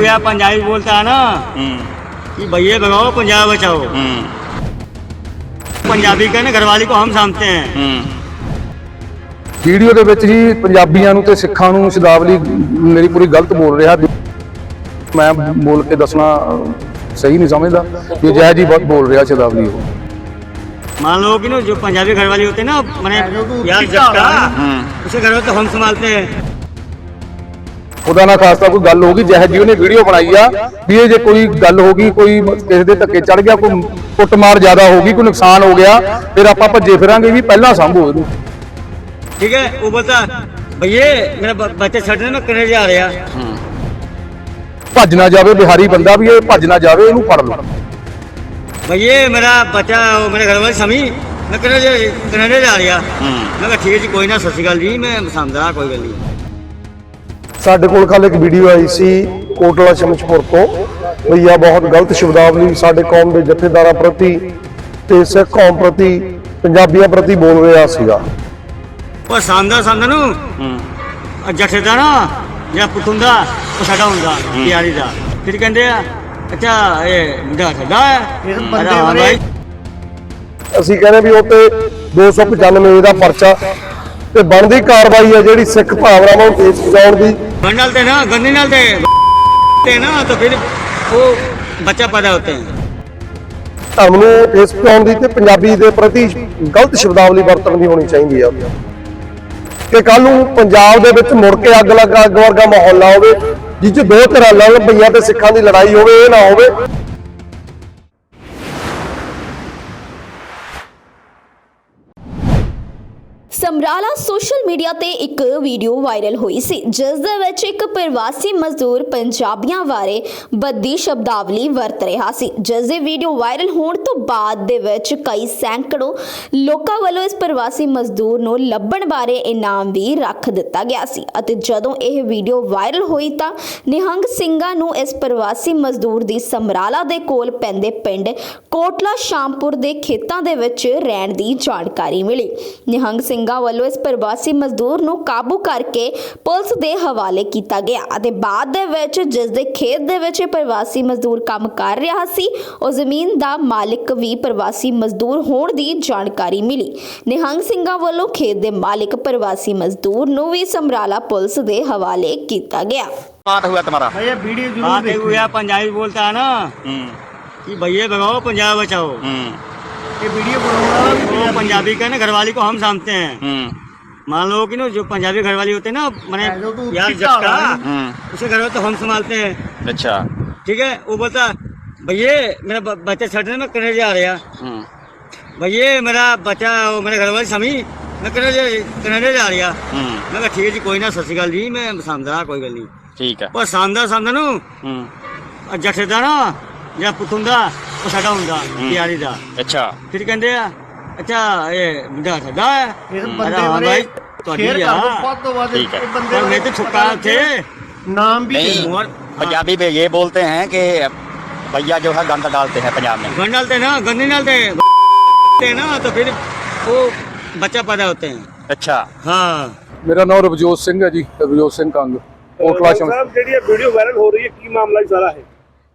हुआ पंजाबी बोलता है ना हम्म कि भैया भगाओ पंजाब बचाओ हम्म पंजाबी का ना घरवाली को हम समझते हैं हम्म ਵੀਡੀਓ ਦੇ ਵਿੱਚ ਹੀ ਪੰਜਾਬੀਆਂ ਨੂੰ ਤੇ ਸਿੱਖਾਂ ਨੂੰ ਸ਼ਬਦਾਵਲੀ ਮੇਰੀ ਪੂਰੀ ਗਲਤ ਬੋਲ ਰਿਹਾ ਮੈਂ ਬੋਲ ਕੇ ਦੱਸਣਾ ਅਹ, ਸਹੀ ਨਹੀਂ ਸਮਝਦਾ ਵੀ ਜੈ ਜੀ ਬਹੁਤ ਬੋਲ ਰਿਹਾ ਸ਼ਬਦਾਵਲੀ ਉਹ मान लो कि ना जो पंजाबी घरवाली होते हैं ना मैंने यार जट्टा हम्म उसे घर तो हम संभालते हैं ਉਹਦਾ ਨਾ ਖਾਸ ਤਾਂ ਕੋਈ ਗੱਲ ਹੋ ਗਈ ਜਿਹੋ ਜੀ ਉਹਨੇ ਵੀਡੀਓ ਬਣਾਈ ਆ ਵੀ ਇਹ ਜੇ ਕੋਈ ਗੱਲ ਹੋ ਗਈ ਕੋਈ ਕਿਸੇ ਦੇ ਧੱਕੇ ਚੜ ਗਿਆ ਕੋਈ ਕੁੱਟਮਾਰ ਜ਼ਿਆਦਾ ਹੋ ਗਈ ਕੋਈ ਨੁਕਸਾਨ ਹੋ ਗਿਆ ਫਿਰ ਆਪਾਂ ਭੱਜੇ ਫਿਰਾਂਗੇ ਵੀ ਪਹਿਲਾਂ ਸੰਭੋ ਇਹਨੂੰ ठीक है वो बोलता भैया मेरा ब- बच्चे छठने में कनेडा जा रहा हम्म ਭੱਜ ਨਾ ਜਾਵੇ ਬਿਹਾਰੀ ਬੰਦਾ ਵੀ ਇਹ ਭੱਜ ਨਾ ਜਾਵੇ ਇਹਨੂੰ ਫੜ ਲਓ भैया मेरा बच्चा वो मेरे घर वाली समी मैं कनेडा कनेडा जा रहा हम्म मैं कहा ठीक है जी कोई ना सत श्रीकाल जी मैं समझा कोई गल नहीं ਸਾਡੇ ਕੋਲ ਕੱਲ ਇੱਕ ਵੀਡੀਓ ਆਈ ਸੀ ਕੋਟਲਾ ਸ਼ਮਸ਼ਪੁਰ ਤੋਂ। ਵੀ ਆ ਬਹੁਤ ਗਲਤ ਸ਼ਬਦਾਵਲੀ ਸਾਡੇ ਕੌਮ ਦੇ ਜਥੇਦਾਰਾਂ ਪ੍ਰਤੀ ਤੇ ਸਿੱਖ ਕੌਮ ਪ੍ਰਤੀ ਪੰਜਾਬੀਆਂ ਪ੍ਰਤੀ ਬੋਲ ਰਿਹਾ ਸੀਗਾ। ਪਸੰਦ ਆ ਸੰਦ ਨੂੰ? ਹੂੰ। ਜਥੇਦਾਰਾ ਜਾਂ ਪੁੱਤੁੰਦਾ ਉਹ ਸਾਡਾ ਹੁੰਦਾ ਪਿਆਰੀ ਦਾ। ਫਿਰ ਕਹਿੰਦੇ ਆ ਅੱਛਾ ਇਹ ਮੁੰਡਾ ਸਾਡਾ ਹੈ। ਬੰਦੇ ਅਸੀਂ ਕਹਿੰਦੇ ਵੀ ਉਹ ਤੇ 295 ਦਾ ਪਰਚਾ ਤੇ ਬਣਦੀ ਕਾਰਵਾਈ ਹੈ ਜਿਹੜੀ ਸਿੱਖ ਭਾਵਨਾਵਾਂ ਨੂੰ ਤੇਜ਼ ਕਰਾਉਣ ਦੀ ਬੰਡਲ ਤੇ ਨਾ ਗੰਦੀ ਨਾਲ ਤੇ ਤੇ ਨਾ, ਤਾਂ ਫਿਰ ਉਹ ਬੱਚਾ ਪੈਦਾ ਹੋਤੇ ਹੈ। ਧਰਮ ਨੂੰ ਠੇਸ ਪਹੁੰਚਾਉਣ ਦੀ ਤੇ ਪੰਜਾਬੀ ਦੇ ਪ੍ਰਤੀ ਗਲਤ ਸ਼ਬਦਾਵਲੀ ਵਰਤਣ ਦੀ ਹੋਣੀ ਚਾਹੀਦੀ ਆ। ਕਿ ਕੱਲ ਨੂੰ ਪੰਜਾਬ ਦੇ ਵਿੱਚ ਮੁੜ ਕੇ ਅੱਗ ਲੱਗ, ਅੱਗ ਵਰਗਾ ਮਾਹੌਲ ਨਾ ਹੋਵੇ, ਜਿਸ 'ਚ ਦੋ ਧਿਰਾਂ ਲੜਨ ਭਈਆਂ ਤੇ ਸਿੱਖਾਂ ਦੀ ਲੜਾਈ ਹੋਵੇ, ਇਹ ਨਾ ਹੋਵੇ। ਸਮਰਾਲਾ ਸੋਸ਼ਲ ਮੀਡੀਆ ਤੇ ਇੱਕ ਵੀਡੀਓ ਵਾਇਰਲ ਹੋਈ ਸੀ, ਜਿਸ ਦੇ ਵਿੱਚ ਇੱਕ ਪ੍ਰਵਾਸੀ ਮਜ਼ਦੂਰ ਪੰਜਾਬੀਆਂ ਬਾਰੇ ਬੱਦੀ ਸ਼ਬਦਾਵਲੀ ਵਰਤ ਰਿਹਾ ਸੀ। ਜਿਸ ਦੀ ਵੀਡੀਓ ਵਾਇਰਲ ਹੋਣ ਤੋਂ ਬਾਅਦ ਦੇ ਵਿੱਚ ਕਈ ਸੈਂਕੜੋ ਲੋਕਾਂ ਵੱਲੋਂ ਇਸ ਪ੍ਰਵਾਸੀ ਮਜ਼ਦੂਰ ਨੂੰ ਲੱਭਣ ਬਾਰੇ ਇਨਾਮ ਵੀ ਰੱਖ ਦਿੱਤਾ ਗਿਆ ਸੀ ਅਤੇ ਜਦੋਂ ਇਹ ਵੀਡੀਓ ਵਾਇਰਲ ਹੋਈ ਤਾਂ ਨਿਹੰਗ ਸਿੰਘਾਂ ਨੂੰ ਇਸ ਪ੍ਰਵਾਸੀ ਮਜ਼ਦੂਰ ਦੀ ਸਮਰਾਲਾ ਦੇ ਕੋਲ ਪੈਂਦੇ ਪਿੰਡ ਕੋਟਲਾ ਸ਼ਾਮਪੁਰ ਦੇ ਖੇਤਾਂ ਦੇ ਵਿੱਚ ਰਹਿਣ ਦੀ ਜਾਣਕਾਰੀ ਮਿਲੀ। ਨਿਹੰਗ ਸਿੰਘਾਂ ਵੱਲੋਂ ਇਸ ਪ੍ਰਵਾਸੀ ਮਜ਼ਦੂਰ ਨੂੰ ਕਾਬੂ ਕਰਕੇ ਪੁਲਿਸ ਦੇ ਹਵਾਲੇ ਕੀਤਾ ਗਿਆ ਅਤੇ ਬਾਅਦ ਦੇ ਵਿੱਚ ਜਿਸ ਦੇ ਖੇਤ ਦੇ ਵਿੱਚ ਇਹ ਪ੍ਰਵਾਸੀ ਮਜ਼ਦੂਰ ਕੰਮ ਕਰ ਰਿਹਾ ਸੀ ਉਹ ਜ਼ਮੀਨ ਦਾ ਮਾਲਕ ਵੀ ਪ੍ਰਵਾਸੀ ਮਜ਼ਦੂਰ ਹੋਣ ਦੀ ਜਾਣਕਾਰੀ ਮਿਲੀ ਨਿਹੰਗ ਸਿੰਘਾਂ ਵੱਲੋਂ ਖੇਤ ਦੇ ਮਾਲਕ ਪ੍ਰਵਾਸੀ ਮਜ਼ਦੂਰ ਨੂੰ ਵੀ ਸਮਰਾਲਾ ਪੁਲਿਸ ਦੇ ਹਵਾਲੇ ਕੀਤਾ ਗਿਆ बात हुआ तुम्हारा भैया वीडियो जरूर बात हुआ पंजाबी बोलता है ना हम्म कि भैया भगाओ पंजाब बचाओ हम्म ये वीडियो बनाऊंगा वो पंजाबी का ना घरवाली को हम समझते हैं हम्म मान लो कि ना जो पंजाबी घरवाली होते हैं ना मैंने यार जट्टा हम्म उसे घर तो हम संभालते हैं अच्छा ठीक है वो बोलता भैया मेरा ब- बच्चा छठने में कनेडा जा रहा हम्म भैया मेरा बच्चा वो मेरे घर वाली समी मैं कनेडा कनेडा जा रहा हम्म मैं कहा ठीक है जी कोई ना सत श्रीकाल जी मैं समझा कोई गल नहीं ठीक है ਉਹ ਸਮਝਦਾ ਸਮਝਦਾ ਨੂੰ हम्म ਜੱਠੇ ਦਾ ਨਾ ਜਿਹੜਾ ਪੁੱਤ ਹੁੰਦਾ ਉਹ ਸਾਡਾ ਹੁੰਦਾ ਪਿਆਰੀ ਦਾ अच्छा ਫਿਰ ਕਹਿੰਦੇ ਆ ਅੱਛਾ ਇਹ ਮੁੰਡਾ ਸਾਡਾ ਹੈ ਇਹ ਬੰਦੇ ਬਾਰੇ ਤੁਹਾਡੀ ਆ ठीक है ਪਰ ਮੈਂ ਤੇ ਛੁੱਕਾ ਉੱਥੇ नहीं ਮੋਰ पंजाबी में ये बोलते हैं कि भैया जो है गंद डालते हैं पंजाब में ਗੰਡਲ ਤੇ ਨਾ ਗੰਦੀ ਨਾਲ ਤੇ ਤੇ ਨਾ ਤਾਂ ਫਿਰ ਉਹ ਬੱਚਾ ਪੈਦਾ ਹੋਤੇ ਹੈ अच्छा ਹਾਂ ਮੇਰਾ ਨਾਮ ਰਵਜੋਤ ਸਿੰਘ ਹੈ ਜੀ ਰਵਜੋਤ ਸਿੰਘ ਕੰਗ ਕੋਟਲਾ ਸ਼ਮ ਸਾਹਿਬ ਜਿਹੜੀ ਇਹ ਵੀਡੀਓ ਵਾਇਰਲ ਹੋ ਰਹੀ ਹੈ ਕੀ ਮਾਮਲਾ ਜੀ ਸਾਰਾ ਇਹ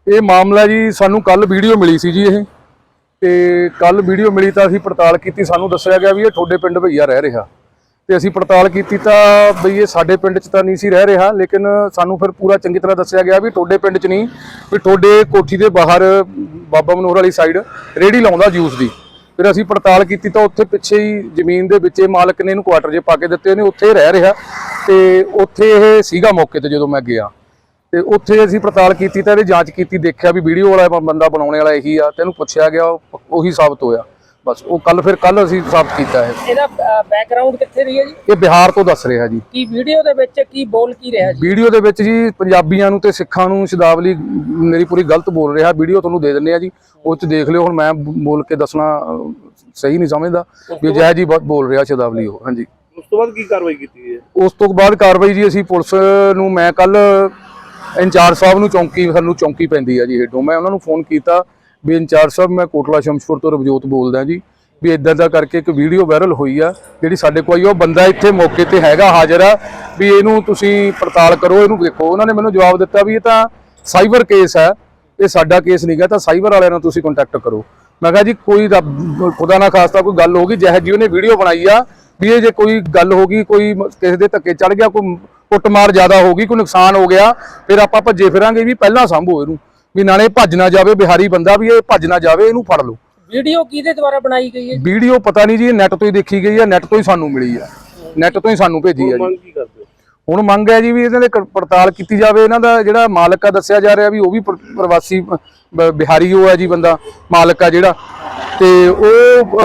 ਇਹ ਮਾਮਲਾ ਜੀ ਸਾਨੂੰ ਕੱਲ ਵੀਡੀਓ ਮਿਲੀ ਸੀ ਜੀ ਇਹ। ਤੇ ਕੱਲ ਵੀਡੀਓ ਮਿਲੀ ਤਾਂ ਅਸੀਂ ਪੜਤਾਲ ਕੀਤੀ, ਸਾਨੂੰ ਦੱਸਿਆ ਗਿਆ ਵੀ ਇਹ ਤੁਹਾਡੇ ਪਿੰਡ ਭਈਆ ਰਹਿ ਰਿਹਾ। ਤੇ ਅਸੀਂ ਪੜਤਾਲ ਕੀਤੀ ਤਾਂ ਬਈ ਇਹ ਸਾਡੇ ਪਿੰਡ 'ਚ ਤਾਂ ਨਹੀਂ ਸੀ ਰਹਿ ਰਿਹਾ, ਲੇਕਿਨ ਸਾਨੂੰ ਫਿਰ ਪੂਰਾ ਚੰਗੀ ਤਰ੍ਹਾਂ ਦੱਸਿਆ ਗਿਆ ਵੀ ਤੁਹਾਡੇ ਪਿੰਡ 'ਚ ਨਹੀਂ, ਵੀ ਤੁਹਾਡੇ ਕੋਠੀ ਦੇ ਬਾਹਰ ਬਾਬਾ ਮਨੋਹਰ ਵਾਲੀ ਸਾਈਡ ਰੇੜੀ ਲਾਉਂਦਾ ਜੂਸ ਦੀ। ਫਿਰ ਅਸੀਂ ਪੜਤਾਲ ਕੀਤੀ ਤਾਂ ਉੱਥੇ ਪਿੱਛੇ ਹੀ ਜ਼ਮੀਨ ਦੇ ਵਿੱਚ ਮਾਲਕ ਨੇ ਇਹਨੂੰ ਕੁਆਟਰ ਜੇ ਪਾ ਕੇ ਦਿੱਤੇ ਨੇ ਉੱਥੇ ਰਹਿ ਰਿਹਾ। ਤੇ ਉੱਥੇ ਇਹ ਸੀਗਾ ਮੌਕੇ ਤੇ ਜਦੋਂ ਮੈਂ ਗਿਆ। ਤੇ ਉੱਥੇ ਅਸੀਂ ਪੜਤਾਲ ਕੀਤੀ ਤਾਂ ਇਹਦੀ ਜਾਂਚ ਕੀਤੀ ਦੇਖਿਆ ਵੀ ਵੀਡੀਓ ਵਾਲਾ ਬੰਦਾ ਬਣਾਉਣੇ ਵਾਲਾ ਇਹੀ ਆ ਤੇ ਇਹਨੂੰ ਪੁੱਛਿਆ ਗਿਆ ਉਹ- ਉਹੀ ਸਾਬਤ ਹੋਇਆ। ਬਸ ਉਹ ਕੱਲ ਫਿਰ ਕੱਲ ਅਸੀਂ ਸਾਬਤ ਕੀਤਾ ਹੈ ਇਹਦਾ ਬੈਕਗ੍ਰਾਉਂਡ ਕਿੱਥੇ ਦੀ ਹੈ ਜੀ? ਇਹ ਬਿਹਾਰ ਤੋਂ ਦੱਸ ਰਿਹਾ ਜੀ। ਕੀ ਵੀਡੀਓ ਦੇ ਵਿੱਚ ਕੀ ਬੋਲ ਕੀ ਰਿਹਾ ਜੀ? ਵੀਡੀਓ ਦੇ ਵਿੱਚ ਜੀ ਪੰਜਾਬੀਆਂ ਨੂੰ ਤੇ ਸਿੱਖਾਂ ਨੂੰ ਸ਼ਬਦਾਵਲੀ ਮੇਰੀ ਪੂਰੀ ਗਲਤ ਬੋਲ ਰਿਹਾ ਵੀਡੀਓ ਤੁਹਾਨੂੰ ਦੇ ਦਿੰਨੇ ਆ ਜੀ। ਉਹ ਚ ਦੇਖ ਲਿਓ ਹੁਣ ਮੈਂ ਬੋਲ ਕੇ ਦੱਸਣਾ ਸਹੀ ਨਹੀਂ ਸਮਝਦਾ। ਵੀ ਜੈ ਜੀ ਬਹੁਤ ਬੋਲ ਰਿਹਾ ਸ਼ਬਦਾਵਲੀ ਉਹ ਹਾਂਜੀ। ਉਸ ਤੋਂ ਬਾਅਦ ਕੀ ਕਾਰਵਾਈ ਕੀਤੀ ਹੈ? ਉਸ ਤੋਂ ਬਾਅਦ ਕਾਰਵਾਈ ਜੀ ਅਸੀਂ ਪੁਲਿਸ ਨੂੰ ਮੈਂ ਕੱਲ ਇੰਚਾਰਜ ਸਾਹਿਬ ਨੂੰ ਚੌਂਕੀ, ਸਾਨੂੰ ਚੌਂਕੀ ਪੈਂਦੀ ਆ ਜੀ ਹੇਠੋਂ। ਮੈਂ ਉਹਨਾਂ ਨੂੰ ਫੋਨ ਕੀਤਾ ਵੀ ਇੰਚਾਰਜ ਸਾਹਿਬ, ਮੈਂ ਕੋਟਲਾ ਸ਼ਮਸ਼ਪੁਰ ਤੋਂ ਰਵਜੋਤ ਬੋਲਦਾ ਜੀ, ਵੀ ਇਦਾਂ ਦਾ ਕਰਕੇ ਇੱਕ ਵੀਡੀਓ ਵਾਇਰਲ ਹੋਈ ਆ, ਜਿਹੜੀ ਸਾਡੇ ਕੋਲ ਆਈ ਉਹ ਬੰਦਾ ਇੱਥੇ ਮੌਕੇ ਤੇ ਹੈਗਾ, ਹਾਜ਼ਰ ਆ, ਵੀ ਇਹਨੂੰ ਤੁਸੀਂ ਪੜਤਾਲ ਕਰੋ, ਇਹਨੂੰ ਦੇਖੋ ਉਹਨਾਂ ਨੇ ਮੈਨੂੰ ਜਵਾਬ ਦਿੱਤਾ ਵੀ ਇਹ ਤਾਂ ਸਾਈਬਰ ਕੇਸ ਹੈ ਇਹ ਸਾਡਾ ਕੇਸ ਨਹੀਂ ਗਾ, ਤਾਂ ਸਾਈਬਰ ਵਾਲਿਆਂ ਨਾਲ ਤੁਸੀਂ ਕੰਟੈਕਟ ਕਰੋ। ਮੈਂ ਕਿਹਾ ਜੀ, ਕੋਈ ਰੱਬ- ਖੁਦਾ ਨਾ ਖਾਸਤਾ, ਕੋਈ ਗੱਲ ਹੋ ਗਈ, ਜਿਹੋ ਜੀ ਉਹਨੇ ਵੀਡੀਓ ਬਣਾਈ ਆ ਵੀ ਇਹ ਜੇ ਕੋਈ ਗੱਲ ਹੋ ਗਈ ਕੋਈ ਕਿਸੇ ਦੇ ਧੱਕੇ ਚੜ ਗਿਆ ਕੋਈ ਕੁੱਟਮਾਰ ਜ਼ਿਆਦਾ ਹੋ ਗਈ ਕੋਈ ਨੁਕਸਾਨ ਹੋ ਗਿਆ ਫਿਰ ਆਪਾਂ ਭੱਜੇ ਫਿਰਾਂਗੇ ਵੀ ਪਹਿਲਾਂ ਸੰਭੋ ਇਹਨੂੰ। ਵੀ ਨਾਲੇ ਭੱਜ ਨਾ ਜਾਵੇ ਬਿਹਾਰੀ ਬੰਦਾ ਵੀ ਇਹ ਭੱਜ ਨਾ ਜਾਵੇ ਇਹਨੂੰ ਫੜ ਲਓ। ਵੀਡੀਓ ਕਿਹਦੇ ਦੁਆਰਾ ਬਣਾਈ ਗਈ ਹੈ? ਵੀਡੀਓ ਪਤਾ ਨਹੀਂ ਜੀ ਇਹ ਨੈਟ ਤੋਂ ਹੀ ਦੇਖੀ ਗਈ ਹੈ ਨੈਟ ਤੋਂ ਹੀ ਸਾਨੂੰ ਮਿਲੀ ਆ ਨੈਟ ਤੋਂ ਹੀ ਸਾਨੂੰ ਭੇਜੀ ਆ ਜੀ। ਮੰਗ ਕੀ ਕਰਦੇ ਹੋ? ਹੁਣ ਮੰਗ ਹੈ ਜੀ ਵੀ ਇਹਨਾਂ ਦੇ ਪੜਤਾਲ ਕੀਤੀ ਜਾਵੇ ਇਹਨਾਂ ਦਾ ਜਿਹੜਾ ਮਾਲਕ ਆ ਦੱਸਿਆ ਜਾ ਰਿਹਾ ਵੀ ਉਹ ਵੀ ਪ੍ਰ- ਪ੍ਰਵਾਸੀ ਬਿਹਾਰੀ ਉਹ ਹੈ ਜੀ ਬੰਦਾ ਮਾਲਕ ਆ ਜਿਹੜਾ। ਤੇ ਉਹ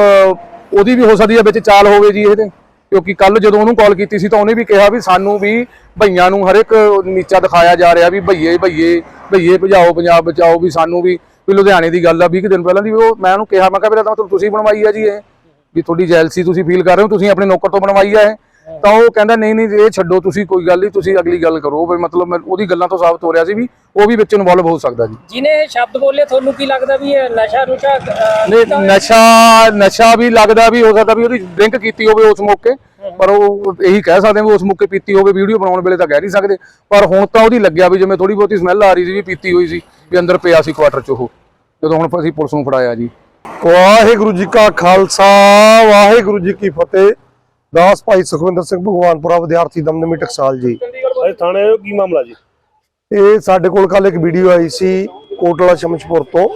ਉਹਦੀ ਵੀ ਹੋ ਸਕਦੀ ਹੈ ਵਿੱਚ ਚਾਲ ਹੋਵੇ ਜੀ ਇਹਦੇ ਕਿਉਂਕਿ ਕੱਲ ਜਦੋਂ ਉਹਨੂੰ ਕਾਲ ਕੀਤੀ ਸੀ ਤਾਂ ਉਹਨੇ ਵੀ ਕਿਹਾ ਵੀ ਸਾਨੂੰ ਵੀ ਭਈਆਂ ਨੂੰ ਹਰ ਇੱਕ ਨੀਚਾ ਦਿਖਾਇਆ ਜਾ ਰਿਹਾ ਵੀ ਭਈਏ ਭਈਏ ਭਈਏ ਭਜਾਓ ਪੰਜਾਬ, ਬਚਾਓ ਵੀ ਸਾਨੂੰ ਵੀ ਵੀ ਲੁਧਿਆਣੇ ਦੀ ਗੱਲ ਆ 20 ਕੁ ਦਿਨ ਪਹਿਲਾਂ ਦੀ ਵੀ ਉਹ ਮੈਂ ਉਹਨੂੰ ਕਿਹਾ, ਮੈਂ ਕਿਹਾ ਵੀਰੇ ਤਾਂ ਤੁਸੀਂ ਬਣਵਾਈ ਆ ਜੀ ਇਹ। ਵੀ ਤੁਹਾਡੀ ਜੈਲਸੀ ਤੁਸੀਂ ਫੀਲ ਕਰ ਰਹੇ ਹੋ, ਤੁਸੀਂ ਆਪਣੇ ਨੌਕਰ ਤੋਂ ਬਣਵਾਈ ਆ ਇਹ। ਤਾਂ ਉਹ ਕਹਿੰਦਾ ਨਹੀਂ ਨਹੀਂ ਇਹ ਛੱਡੋ ਤੁਸੀਂ ਕੋਈ ਗੱਲ ਨਹੀਂ ਤੁਸੀਂ ਅਗਲੀ ਗੱਲ ਕਰੋ। ਵੀ ਮਤਲਬ ਮੈਂ- ਉਹਦੀ ਗੱਲਾਂ ਤੋਂ ਸਾਬਤ ਹੋ ਰਿਹਾ ਸੀ ਵੀ ਉਹ ਵੀ ਵਿੱਚ ਇਨਵੋਲਵ ਹੋ ਸਕਦਾ ਜੀ। ਜਿਹਨੇ ਇਹ ਸ਼ਬਦ ਬੋਲੇ ਤੁਹਾਨੂੰ ਕੀ ਲੱਗਦਾ ਵੀ ਇਹ ਨਸ਼ਾ ਅਹ, ਨਹੀਂ? ਨਸ਼ਾ ਨਸ਼ਾ ਵੀ ਲੱਗਦਾ ਵੀ ਹੋ ਸਕਦਾ ਵੀ ਉਹਦੀ ਡਰਿੰਕ ਕੀਤੀ ਹੋਵੇ ਉਸ ਮੌਕੇ ਪਰ ਉਹ ਇਹੀ ਕਹਿ ਸਕਦੇ ਵੀ ਉਸ ਮੌਕੇ ਪੀਤੀ ਹੋਵੇ ਵੀਡੀਓ ਬਣਾਉਣ ਵੇਲੇ ਤਾਂ ਕਹਿ ਨਹੀਂ ਸਕਦੇ। ਪਰ ਹੁਣ ਤਾਂ ਉਹਦੀ ਲੱਗਿਆ ਵੀ ਜਿਵੇਂ ਥੋੜੀ ਬਹੁਤੀ ਸਮੈਲ ਆ ਰਹੀ ਸੀ ਵੀ ਪੀਤੀ ਹੋਈ ਸੀ ਵੀ ਅੰਦਰ ਪਿਆ ਸੀ ਕੁਆਟਰ 'ਚ ਉਹ। ਜਦੋਂ ਹੁਣ ਅਸੀਂ ਪੁਲਿਸ ਨੂੰ ਫੜਾਇਆ ਜੀ। ਵਾਹਿਗੁਰੂ ਜੀ ਕਾ ਖਾਲਸਾ ਵਾਹਿਗੁਰੂ ਜੀ ਕੀ ਫਤਿਹ। ਦਾਸ ਭਾਈ ਸੁਖਵਿੰਦਰ ਸਿੰਘ ਭਗਵਾਨਪੁਰਾ ਵਿਦਿਆਰਥੀ ਦਮਦਮੀ ਟਕਸਾਲ ਜੀ। ਅੱਜ ਥਾਣੇ ਆਏ ਹੋ ਕੀ ਮਾਮਲਾ ਜੀ? ਇਹ ਸਾਡੇ ਕੋਲ ਕੱਲ ਇੱਕ ਵੀਡੀਓ ਆਈ ਸੀ ਕੋਟਲਾ ਸ਼ਮਸ਼ਪੁਰ ਤੋਂ।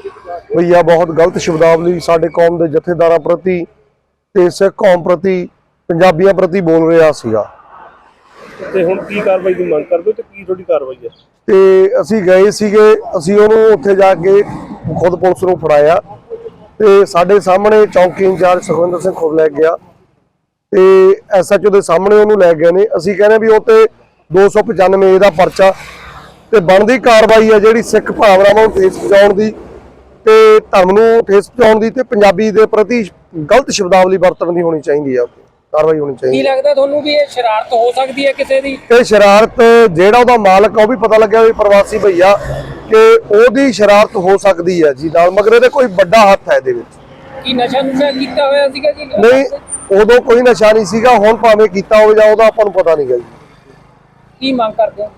ਭਈਆ ਬਹੁਤ ਗਲਤ ਸ਼ਬਦਾਵਲੀ ਸਾਡੇ ਕੌਮ ਦੇ ਜਥੇਦਾਰਾਂ ਪ੍ਰਤੀ ਤੇ ਸਿੱਖ ਕੌਮ ਪ੍ਰਤੀ ਪੰਜਾਬੀਆਂ ਪ੍ਰਤੀ ਬੋਲ ਰਿਹਾ ਸੀਗਾ। ਤੇ ਹੁਣ ਕੀ ਕਾਰਵਾਈ ਦੀ ਮੰਗ ਕਰਦੇ ਹੋ ਤੇ ਕੀ ਤੁਹਾਡੀ ਕਾਰਵਾਈ ਹੈ? ਤੇ ਅਸੀਂ ਗਏ ਸੀਗੇ ਅਸੀਂ ਉਹਨੂੰ ਉੱਥੇ ਜਾ ਕੇ ਖੁਦ ਪੁਲਿਸ ਨੂੰ ਫੜਾਇਆ। ਤੇ ਸਾਡੇ ਸਾਹਮਣੇ ਚੌਂਕੀ ਇੰਚਾਰਜ ਸੁਖਵਿੰਦਰ ਸਿੰਘ ਖੁਦ ਲੈ ਗਿਆ। ਤੇ ਐਸਐਚਓ ਦੇ ਸਾਹਮਣੇ ਉਹਨੂੰ ਲੈ ਗਏ ਨੇ। ਅਸੀਂ ਕਹਿੰਦੇ ਵੀ ਉਹ ਤੇ 295 ਏ ਦਾ ਪਰਚਾ ਤੇ ਬਣਦੀ ਕਾਰਵਾਈ ਹੈ ਜਿਹੜੀ ਸਿੱਖ ਭਾਵਨਾਵਾਂ ਨੂੰ ਠੇਸ ਪਹੁੰਚਾਉਣ ਦੀ ਤੇ ਧਰਮ ਨੂੰ ਠੇਸ ਪਹੁੰਚਾਉਣ ਦੀ ਤੇ ਪੰਜਾਬੀ ਦੇ ਪ੍ਰਤੀ ਗਲਤ ਸ਼ਬਦਾਵਲੀ ਵਰਤਣ ਦੀ ਹੋਣੀ ਚਾਹੀਦੀ ਆ। ਕਾਰਵਾਈ ਹੋਣੀ ਚਾਹੀਦੀ ਕੀ ਲੱਗਦਾ ਤੁਹਾਨੂੰ ਵੀ ਇਹ ਸ਼ਰਾਰਤ ਹੋ ਸਕਦੀ ਹੈ ਕਿਸੇ ਦੀ? ਇਹ ਸ਼ਰਾਰਤ ਜਿਹੜਾ ਉਹਦਾ ਮਾਲਕ ਆ ਉਹ ਵੀ ਪਤਾ ਲੱਗਿਆ ਵੀ ਪ੍ਰਵਾਸੀ ਭਈਆ ਕਿ ਉਹਦੀ ਸ਼ਰਾਰਤ ਹੋ ਸਕਦੀ ਹੈ ਜੀ ਨਾਲ ਮਗਰ ਇਹਦੇ ਕੋਈ ਵੱਡਾ ਹੱਥ ਹੈ ਇਹਦੇ ਵਿੱਚ। ਕੀ ਨਸ਼ਾ ਨੁਸ਼ਾ ਕੀਤਾ ਹੋਇਆ ਸੀਗਾ ਜੀ? ਨਹੀਂ ਉਦੋਂ ਕੋਈ ਨਸ਼ਾ ਨਹੀਂ ਸੀਗਾ ਹੁਣ ਭਾਵੇਂ ਕੀਤਾ ਹੋਵੇ ਜਾਂ ਉਹਦਾ ਆਪਾਂ ਨੂੰ ਪਤਾ ਨਹੀਂ ਗਾ ਜੀ। ਕੀ ਮੰਗ ਕਰਦੇ ਹੋ?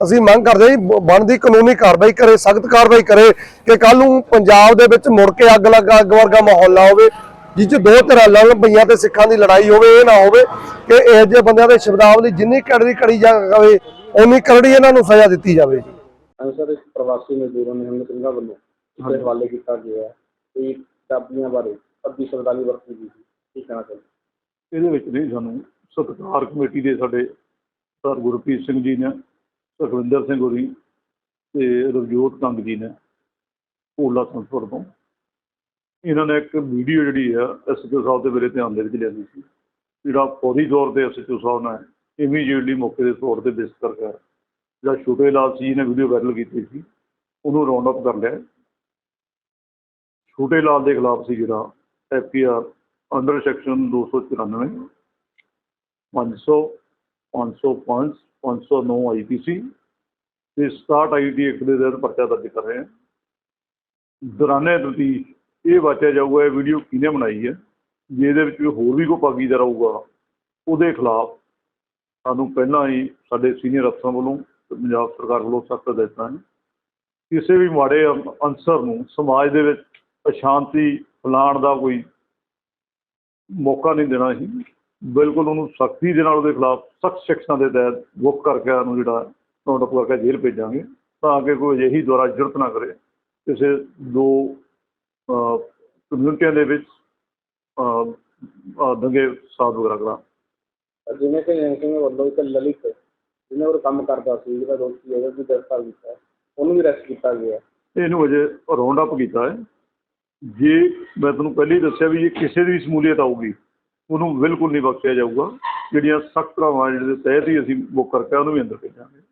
ਅਸੀਂ ਮੰਗ ਕਰਦੇ ਜੀ ਬਣਦੀ ਕਾਨੂੰਨੀ ਕਾਰਵਾਈ ਕਰੇ ਸਖਤ ਕਾਰਵਾਈ ਕਰੇ ਕਿ ਕੱਲ ਨੂੰ ਪੰਜਾਬ ਦੇ ਵਿੱਚ ਮੁੜ ਕੇ ਅੱਗ ਲੱਗ ਅੱਗ ਵਰਗਾ ਮਾਹੌਲ ਨਾ ਹੋਵੇ ਜਿਸ 'ਚ ਦੋ ਧਿਰਾਂ ਲੜਨ ਪਈਆਂ ਤੇ ਸਿੱਖਾਂ ਦੀ ਲੜਾਈ ਹੋਵੇ ਇਹ ਨਾ ਹੋਵੇ ਕਿ ਇਹੋ ਜਿਹੇ ਬੰਦਿਆਂ ਦੇ ਸ਼ਬਦਾਵਲੀ ਜਿੰਨੀ ਕੜਦੀ ਕੜੀ ਜਾਵੇ ਉਨੀ ਕਰੜੀ ਇਹਨਾਂ ਨੂੰ ਸਜ਼ਾ ਦਿੱਤੀ ਜਾਵੇ ਜੀ। ਅਨਸਰ ਇਸ ਪ੍ਰਵਾਸੀ ਮਜ਼ਦੂਰਾਂ ਨੇ ਹਮਨੇ ਸਿੰਘਾਂ ਵੱਲੋਂ ਹਵਾਲੇ ਕੀਤਾ ਗਿਆ ਹੈ ਤੇ ਚਾਬੀਆਂ ਬਾਰੇ ਅੱਧੀ ਸ਼ਬਦਾਵਲੀ ਵਰਤੀ ਗਈ ਸੀ। ਕੀ ਕਹਿਣਾ ਚਾਹੁੰਦੇ ਇਹਦੇ ਵਿੱਚ ਨਹੀਂ ਸਾਨੂੰ ਸਤਿਕਾਰ ਕਮੇਟੀ ਦੇ ਸਾਡੇ ਸਰ ਗੁਰਪ੍ਰੀਤ ਸਿੰਘ ਜੀ ਨੇ ਸੁਖਵਿੰਦਰ ਸਿੰਘ ਹੋਰੀ ਤੇ ਰਵਜੋਤ ਕੰਗ ਜੀ ਨੇ ਭੋਲਾ ਸੰਸਪੁਰ ਤੋਂ। ਇਹਨਾਂ ਨੇ ਇੱਕ ਵੀਡੀਓ ਜਿਹੜੀ ਆ ਐਸਐਚਓ ਸਾਹਿਬ ਦੇ ਮੇਰੇ ਧਿਆਨ ਦੇ ਵਿੱਚ ਲਿਆਂਦੀ ਸੀ। ਜਿਹੜਾ ਫੌਰੀ ਤੌਰ ਤੇ ਐਸਐਚਓ ਸਾਹਿਬ ਨੇ ਇਮੀਡੀਏਟਲੀ ਮੌਕੇ ਦੇ ਤੌਰ ਤੇ ਵਿਜ਼ਿਟ ਕਰਕੇ ਜਿਹੜਾ ਛੋਟੇ ਲਾਲ ਸੀ ਨੇ ਵੀਡੀਓ ਵਾਇਰਲ ਕੀਤੀ ਸੀ, ਉਹਨੂੰ ਰਾਉਂਡ ਅਪ ਕਰ ਲਿਆ। ਛੋਟੇ ਲਾਲ ਦੇ ਖਿਲਾਫ ਸੀ ਜਿਹੜਾ ਐਫਪੀਆਰ ਅੰਡਰ ਸੈਕਸ਼ਨ 294 500 505 509 ਆਈਪੀਸੀ ਤੇ 67 ਆਈਟੀ ਐਕਟ ਦੇ ਤਹਿਤ ਪਰਚਾ ਦਰਜ ਕਰ ਰਹੇ ਹਾਂ। ਦੌਰਾਨੇ ਤਫਤੀਸ਼ ਇਹ ਵਾਚਿਆ ਜਾਊਗਾ, ਇਹ ਵੀਡੀਓ ਕਿਹਨੇ ਬਣਾਈ ਹੈ ਜੇ ਇਹਦੇ ਵਿੱਚ ਕੋਈ ਹੋਰ ਵੀ ਕੋਈ ਭਾਗੀਦਾਰ ਆਊਗਾ, ਉਹਦੇ ਖਿਲਾਫ ਸਾਨੂੰ ਪਹਿਲਾਂ ਹੀ ਸਾਡੇ ਸੀਨੀਅਰ ਅਫਸਰਾਂ ਵੱਲੋਂ ਤੇ ਪੰਜਾਬ ਸਰਕਾਰ ਵੱਲੋਂ ਸਖਤ ਹਦਾਇਤਾਂ ਨੇ ਕਿਸੇ ਵੀ ਮਾੜੇ ਅੰ- ਅਨਸਰ ਨੂੰ ਸਮਾਜ ਦੇ ਵਿੱਚ ਅਸ਼ਾਂਤੀ ਫੈਲਾਉਣ ਦਾ ਕੋਈ ਮੌਕਾ ਨਹੀਂ ਦੇਣਾ ਸੀ ਬਿਲਕੁਲ ਉਹਨੂੰ ਸਖਤੀ ਦੇ ਨਾਲ ਉਹਦੇ ਖਿਲਾਫ ਸਖਤ ਸ਼ਿਕਸ਼ਾ ਦੇ ਤਹਿਤ ਬੁੱਕ ਕਰਕੇ ਉਹਨੂੰ ਜਿਹੜਾ ਨੋਟ ਅਪ ਕਰਕੇ ਜੇਲ੍ਹ ਭੇਜਾਂਗੇ ਤਾਂ ਕਿ ਕੋਈ ਅਜਿਹੀ ਦੁਆਰਾ ਜੁਰਤ ਨਾ ਕਰੇ ਕਿਸੇ ਦੋ ਕਮਿਊਨਿਟੀਆਂ ਦੇ ਵਿੱਚ ਦੰਗੇ ਸਾਧ ਵਗੈਰਾ ਕਰਾ ਜਿਵੇਂ ਕਿ ਸਿੰਘ ਵੱਲੋਂ ਇੱਕ ਲਲਿਤ ਜਿਹਨੇ ਉਹ ਕੰਮ ਕਰਦਾ ਸੀ ਜਿਹੜਾ ਦੋਸ਼ੀ ਹੈ ਉਹਨੂੰ ਗ੍ਰਿਫਤਾਰ ਕੀਤਾ। ਉਹਨੂੰ ਵੀ ਅਰੈਸਟ ਕੀਤਾ ਗਿਆ। ਇਹਨੂੰ ਅਜੇ ਰਾਉਂਡ ਅਪ ਕੀਤਾ ਹੈ ਜੇ ਮੈਂ ਤੁਹਾਨੂੰ ਪਹਿਲਾਂ ਹੀ ਦੱਸਿਆ ਵੀ ਜੇ ਕਿਸੇ ਦੀ ਵੀ ਸ਼ਮੂਲੀਅਤ ਆਊਗੀ, ਉਹਨੂੰ ਬਿਲਕੁਲ ਨਹੀਂ ਬਖਸ਼ਿਆ ਜਾਊਗਾ। ਜਿਹੜੀਆਂ ਸਖਤ ਧਾਰਾਵਾਂ ਜਿਹੜੇ ਤਹਿਤ ਹੀ ਅਸੀਂ ਬੁੱਕ ਕਰਕੇ ਉਹਨੂੰ ਵੀ ਅੰਦਰ ਭੇਜਾਂਗੇ।